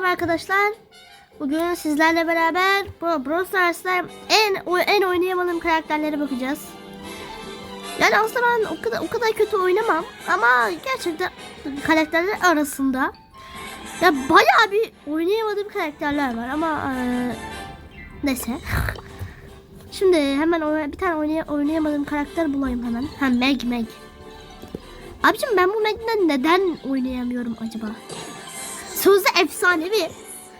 merhaba arkadaşlar. Bugün sizlerle beraber bu Brawl Stars'ta en en oynayamadığım karakterlere bakacağız. Yani aslında ben o kadar o kadar kötü oynamam ama gerçekten karakterler arasında ya bayağı bir oynayamadığım karakterler var ama eee, neyse. Şimdi hemen bir tane oynay- oynayamadığım karakter bulayım hemen. Ha Meg Meg. Abicim ben bu Meg'den neden oynayamıyorum acaba? Sözde efsanevi.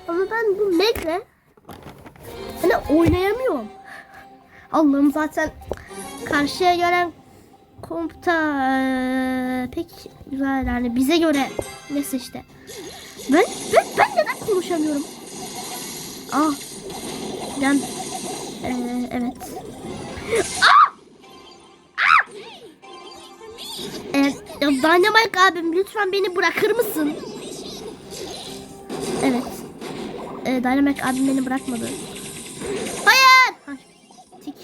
Ama ben bu Meg'le hani oynayamıyorum. Allah'ım zaten karşıya gelen kompta eee, pek güzel yani bize göre neyse işte. Ben, ben, ben neden konuşamıyorum? Ah. Ben, eee, evet. Ah! Ah! Ya Dynamite abim lütfen beni bırakır mısın? Evet. Ee, Dynamite abim beni bırakmadı. Hayır! Ay, tik.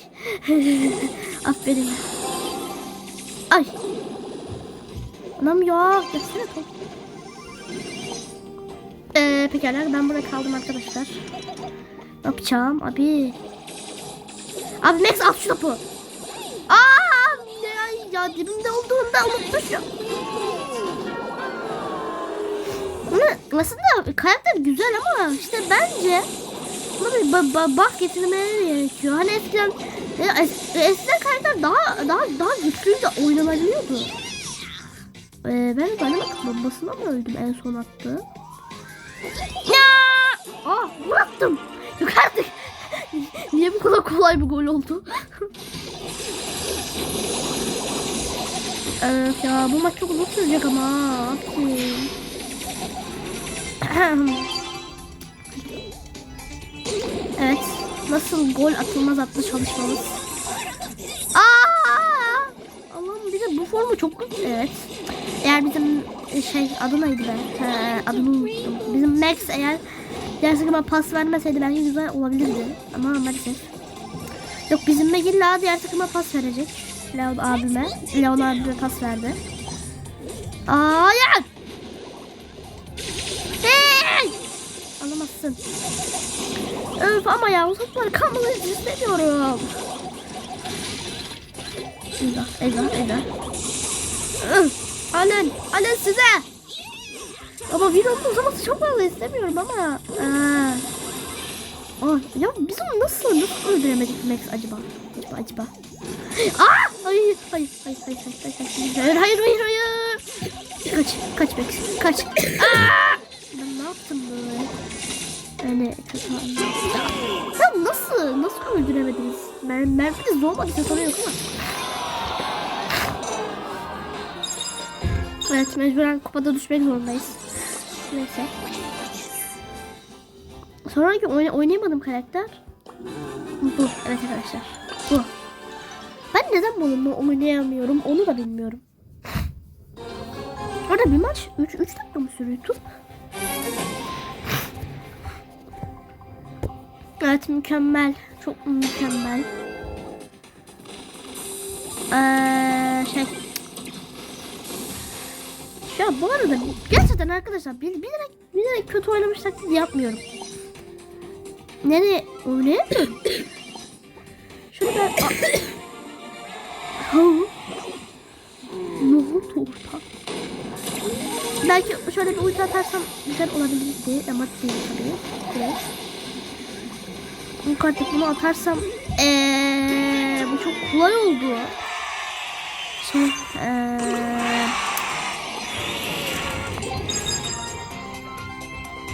Aferin. Ay. Anam ya. Gelsene top. Ee, pekala ben burada kaldım arkadaşlar. Ne yapacağım abi? Abi Max at şu topu. Aa, ne ya dibimde olduğunda unutmuşum. Bunu aslında karakter güzel ama işte bence buna bir ba- ba- bak getirmeleri gerekiyor. Hani eskiden e, es- eskiden karakter daha daha daha güçlüydü oynanabiliyordu. Ee, ben bana bak bombasına mı öldüm en son attı? Ya! Ah bıraktım. Yok artık. Niye bu kadar kolay bir gol oldu? evet ya bu maç çok uzun sürecek ama. Abi. evet. Nasıl gol atılmaz adlı çalışmamız. Aa! Allah'ım bir de bu formu çok güzel. Evet. Eğer bizim e, şey adı neydi be? He, adını unuttum. Bizim Max eğer gerçekten pas vermeseydi belki güzel olabilirdi. Ama maalesef. Yok bizim Meg illa diğer takıma pas verecek. Leon abime. Leon abime pas verdi. Aa ya! Alamazsın. Öf ama ya uzatmaları kalmaları istemiyorum. Eyvah eyvah eyvah. Öf, Alın alın size. Ama videonun uzaması çok fazla istemiyorum ama. Aa. Oh, ya biz onu nasıl nasıl öldüremedik Max acaba? Acaba acaba. Aa! Hayır hayır hayır hayır hayır hayır hayır hayır hayır hayır. Kaç kaç Max kaç. Aa! Ben ne yaptım böyle? Yani kötü. Ya nasıl nasıl öldüremediniz? Ben merminiz olmadıysa sorun yok ama. Evet mecburen kupada düşmek zorundayız. Neyse. Sonraki oyna oynayamadığım karakter bu. Evet arkadaşlar. Bu. Ben neden bununla oynayamıyorum onu da bilmiyorum. Orada bir maç 3 3 dakika mı sürüyor tut? Evet mükemmel. Çok mükemmel. Ee, şey. Ya bu arada gerçekten arkadaşlar bil- bilerek bilerek kötü oynamış taklidi yapmıyorum. Nereye oynayamıyorum? Şunu ben... Ha? Ne oldu orada? Belki şöyle bir ulti atarsam güzel olabilirdi ama değil tabii. Evet. Bu artık bunu atarsam ee, bu çok kolay oldu. Şey ee,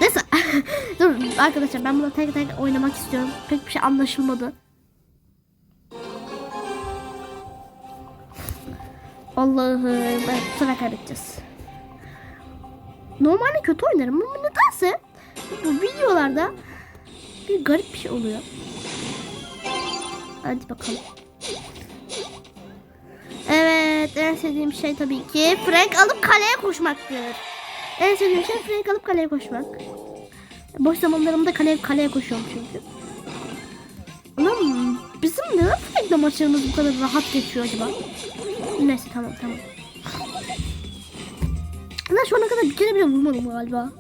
Neyse. Dur arkadaşlar ben bunu tek tek oynamak istiyorum. Pek bir şey anlaşılmadı. Allah'ım bu sefer kaybedeceğiz. Normalde kötü oynarım ama nedense bu videolarda bir garip bir şey oluyor. Hadi bakalım. Evet en sevdiğim şey tabii ki Frank alıp kaleye koşmaktır. En sevdiğim şey Frank alıp kaleye koşmak. Boş zamanlarımda kaleye, kaleye koşuyorum çünkü. Ulan bizim neden Frank'le maçlarımız bu kadar rahat geçiyor acaba? Neyse tamam tamam. Ben şu ana kadar bir kere bile vurmadım galiba.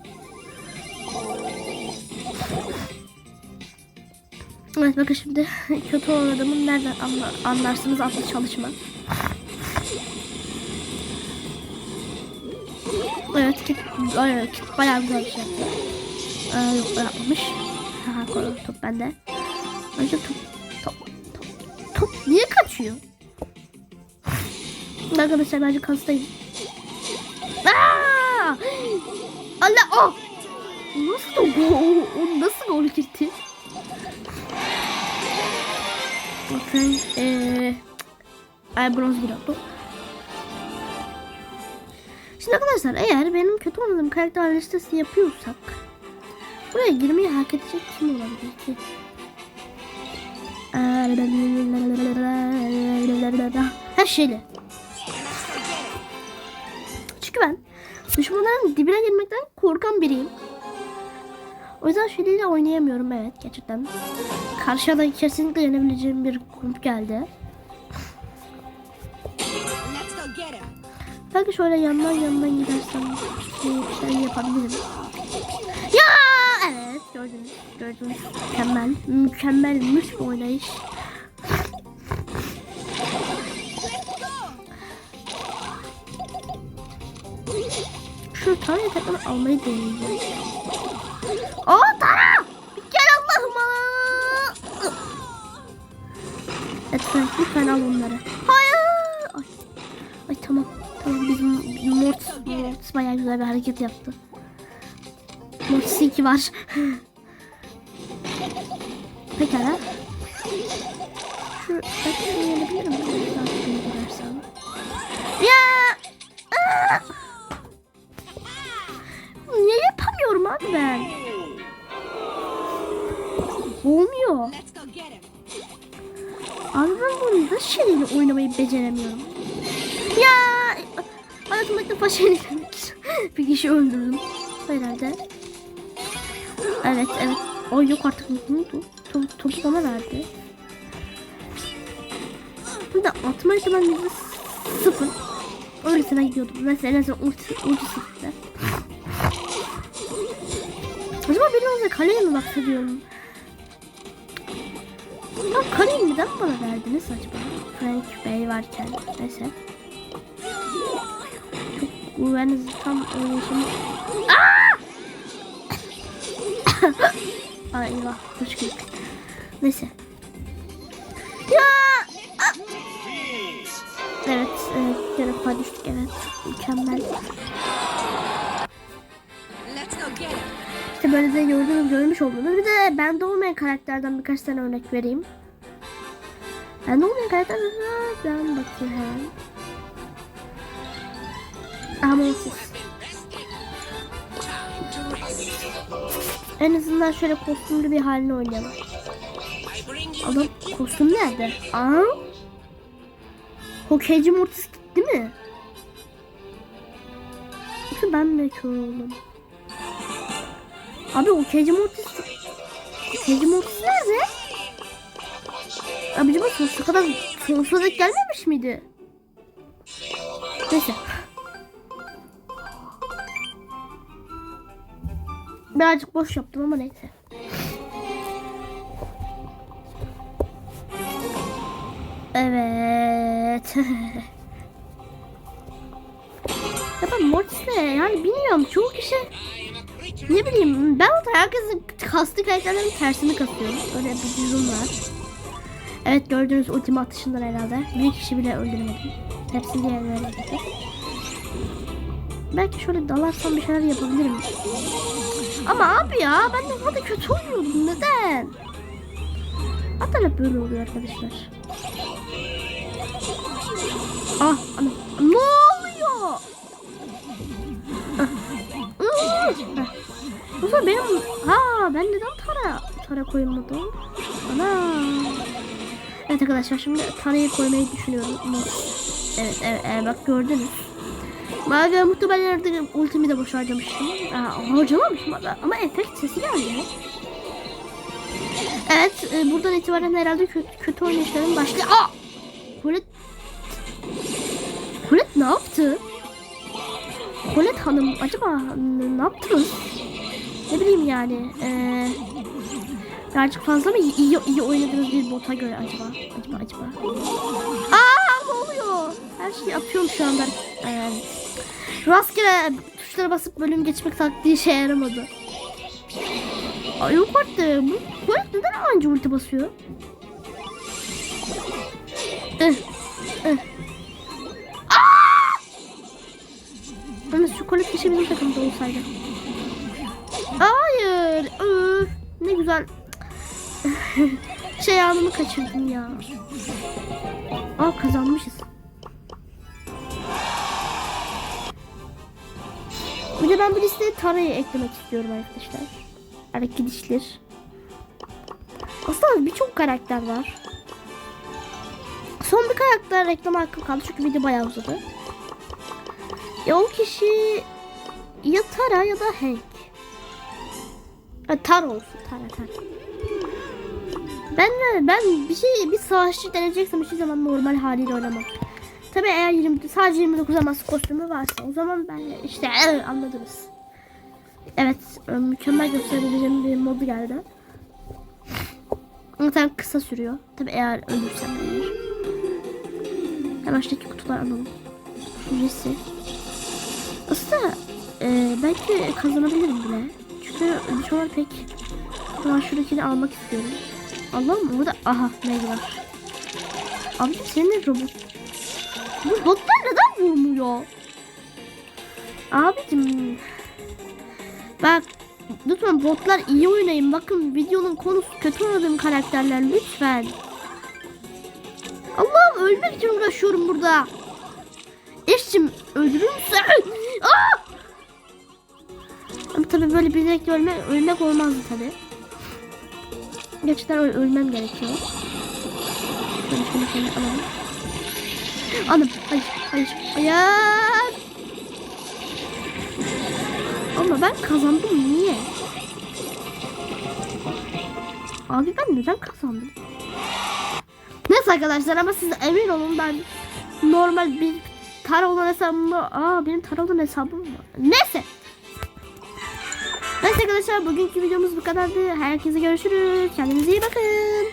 Evet bakın şimdi kötü olan adamın nereden anla, anlarsınız adlı çalışma. Evet kit, evet, kit bayağı güzel bir şey. Ee, yok yapmamış. Ha, konu top bende. Önce top, top, top, top niye kaçıyor? Arkadaşlar bence kastayım. Aa! Allah o! Nasıl o, o, o nasıl gol girdi? Bakın eee Ay bronz bir oldu. Şimdi arkadaşlar eğer benim kötü oynadığım karakter listesi yapıyorsak buraya girmeyi hak edecek kim olabilir ki? Her şeyle. Çünkü ben düşmanların dibine girmekten korkan biriyim. O yüzden şeyleri oynayamıyorum evet gerçekten. Karşıda kesinlikle yenebileceğim bir komp geldi. Belki şöyle yandan yandan gidersem bir şey yapabilirim. Ya evet gördünüz gördünüz mükemmel mükemmelmiş bir oynayış. Şu tane tekrar almayı deneyeceğim. Aa Tara! Gel Allah'ım aa! Lütfen lütfen al onları. Hayır! Ay. Ay tamam. Tamam bizim Mortis, Mortis bayağı güzel bir hareket yaptı. Mortis 2 var. Pekala. Şu şunu yenebilir miyim? Ya! Aa! Niye yapamıyorum abi ben? Olmuyor. Abi ben bunu nasıl şeyle oynamayı beceremiyorum. Ya hayatımda ilk şeyle bir kişi öldürdüm herhalde. Evet evet. O yok artık ne oldu? Top, topu bana verdi. Bir de atma ihtimali yüzde sıfır. Öylesine gidiyordum. Mesela en azından ulti, ulti sıfırda. Acaba benim orada kaleye mi bahsediyorum? Ya kaleyi neden bana verdiniz acaba? Frank Bey varken neyse. Çok güveniniz tam oynayışım. Aa! Ay eyvah hıçkırık. Neyse. Ya! Ah! Evet, evet, yaratığa düştük evet. Mükemmel. İşte böyle de gördüğünüz görmüş olduğunuz. Bir de bende olmayan karakterden birkaç tane örnek vereyim. Bende olmayan karakterden ben bakayım hemen. Ama olsun. En azından şöyle kostümlü bir halini oynayalım. Adam kostüm nerede? Aa? Hokeyci Mortis gitti mi? Yoksa ben mi kör oldum? Abi o Cage Mortis Cage Mortis nerede? Abi acaba sonsuza kadar sonsuza dek gelmemiş miydi? Neyse. Birazcık boş yaptım ama neyse. Evet. ya ben Mortis'le yani bilmiyorum çoğu kişi ne bileyim ben o herkesin kastı karakterlerin tersini kasıyorum. Böyle bir durum var. Evet gördüğünüz ultimi atışından herhalde. Bir kişi bile öldürmedim. Hepsini diğerlerine öldürdüm. Belki şöyle dalarsam bir şeyler yapabilirim. Ama abi ya ben de burada kötü oynuyordum. Neden? Hatta hep böyle oluyor arkadaşlar. Ah ana. Benim... Ha ben neden Tara, Tara koymadım? Ana. Evet arkadaşlar şimdi Tara'yı koymayı düşünüyorum. Evet evet, evet bak gördünüz. Bazen muhtemelen artık ultimi de boş harcamıştım. Aa, harcamamışım ama, efekt sesi geldi. Evet e, buradan itibaren herhalde kötü, kötü oynayışlarım başlıyor. Aa! Colette... Colette ne yaptı? Colette Hanım acaba ne yaptınız? Ne bileyim yani. Ee, Birazcık fazla mı iyi, iyi, oynadığınız bir bota göre acaba? Acaba acaba? Aa ne oluyor? Her şeyi atıyorum şu anda. Yani. Rastgele tuşlara basıp bölüm geçmek taktiği işe yaramadı. Ay yok artık. Bu Koyut neden anca ulti basıyor? İh. Aa! Ama şu kolet kişi bizim takımda olsaydı. Hayır. Öf, ne güzel. şey anımı kaçırdım ya. Aa kazanmışız. Bir de ben bu listeye Tara'yı eklemek istiyorum arkadaşlar. Evet gidişler. Aslında birçok karakter var. Son bir karakter reklam hakkım kaldı çünkü video bayağı uzadı. Ya o kişi ya Tara ya da Hank. Ha, Tara olsun Tara Tara. Ben ben bir şey bir savaşçı deneyeceksem hiçbir zaman normal haliyle oynamam. Tabii eğer 20, sadece 29 aması kostümü varsa o zaman ben işte anladınız. Evet e, mükemmel gösterebileceğim bir modu geldi. Zaten kısa sürüyor. Tabii eğer ölürsem eğer. Hemen şuradaki kutular alalım. Jesse. Aslında e, belki kazanabilirim bile. Çünkü şu an pek ben şuradakini almak istiyorum. Allah'ım burada aha mail var. Abicim senin robot. Bu botlar neden vurmuyor? Abicim. Bak lütfen botlar iyi oynayın. Bakın videonun konusu kötü oynadığım karakterler lütfen. Allah'ım ölmek için uğraşıyorum burada. Eşim öldürür müsün? Aa! Ama tabii böyle bilerek ölmek, ölmek olmazdı tabii. Gerçekten öl- ölmem gerekiyor. Şöyle şöyle şöyle alalım. Anam hayır hayır hayır. Ama ben kazandım niye? Abi ben neden kazandım? Neyse arkadaşlar ama siz emin olun ben normal bir tara olan hesabımda aa benim tara olan hesabım var. Neyse arkadaşlar bugünkü videomuz bu kadardı. Herkese görüşürüz. Kendinize iyi bakın.